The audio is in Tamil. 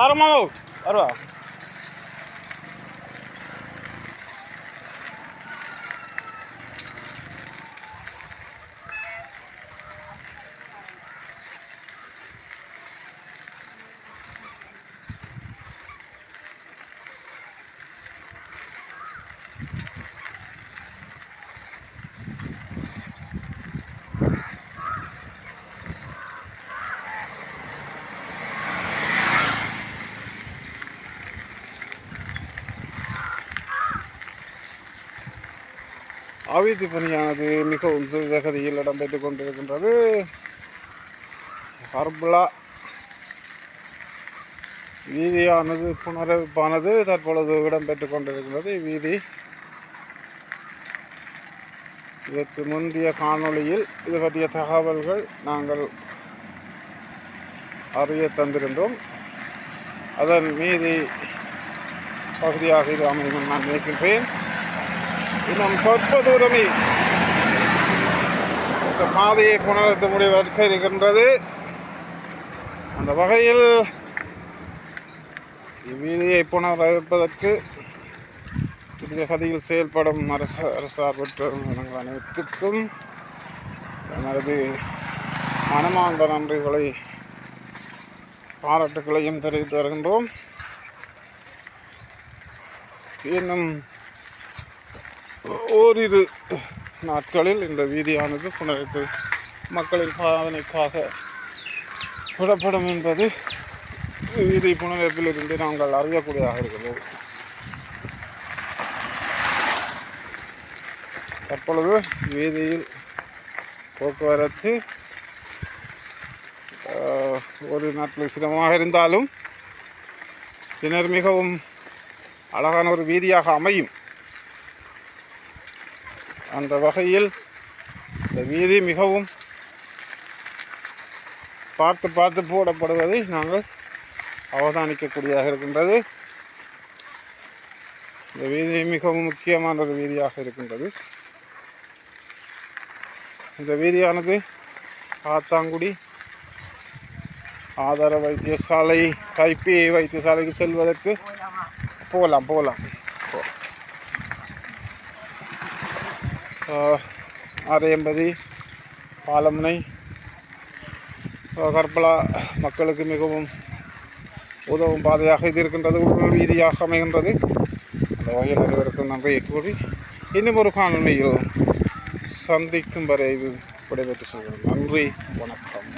બારો માવો બરોબર அபிவிருத்தி பணியானது மிகவும் துரிதகதியில் இடம்பெற்றுக் கொண்டிருக்கின்றது. ஹர்பலா வீதியானது புனரமைப்பானது தற்பொழுது இடம்பெற்று கொண்டிருக்கின்றது. வீதி இதற்கு முந்தைய காணொளியில் இது பற்றிய தகவல்கள் நாங்கள் அறிய தந்திருந்தோம். அதன் மீதி பகுதியாக இது அமையும். நான் நினைக்கின்றேன். இன்னும் சொற்ப தூரமே. இந்த பாதையை புணர்த்த முடிவதற்கு இருக்கின்றது. அந்த வகையில் இவ்வீதியை புனரமைப்பதற்கு இந்த கதியில் செயல்படும் அரசு அரசார்பற்ற நிறுவனங்கள் அனைத்துக்கும் எனது மனமார்ந்த நன்றிகளை பாராட்டுகளையும் தெரிவித்து வருகின்றோம். இன்னும் ஓரிரு நாட்களில் இந்த வீதியானது புனரமைப்பு மக்களின் சாதனைக்காக விடப்படும் என்பது வீதி புனரமைப்பிலிருந்து நாங்கள் அறியக்கூடியதாக இருக்கிறது. தற்பொழுது வீதியில் போக்குவரத்து ஒரு நாட்கள் சிரமமாக இருந்தாலும் பின்னர் மிகவும் அழகான ஒரு வீதியாக அமையும். அந்த வகையில் இந்த வீதி மிகவும் பார்த்து பார்த்து போடப்படுவதை நாங்கள் அவதானிக்கக்கூடியதாக இருக்கின்றது. இந்த வீதி மிகவும் முக்கியமான ஒரு வீதியாக இருக்கின்றது. இந்த வீதியானது காத்தாங்குடி ஆதார வைத்தியசாலை கைப்பி வைத்தியசாலைக்கு செல்வதற்கு போகலாம் போகலாம். ஆரையம்பதி பாலமுனை. கற்பலா மக்களுக்கு மிகவும் உதவும் பாதையாக இது இருக்கின்றது ஒரு ரீதியாக அமைகின்றது. அந்த வகையில் அனைவருக்கும் நன்றியை கூறி இன்னும் ஒரு காணொலியில் சந்திக்கும் வரை விடைபெற்று செல்கிறோம் நன்றி வணக்கம்.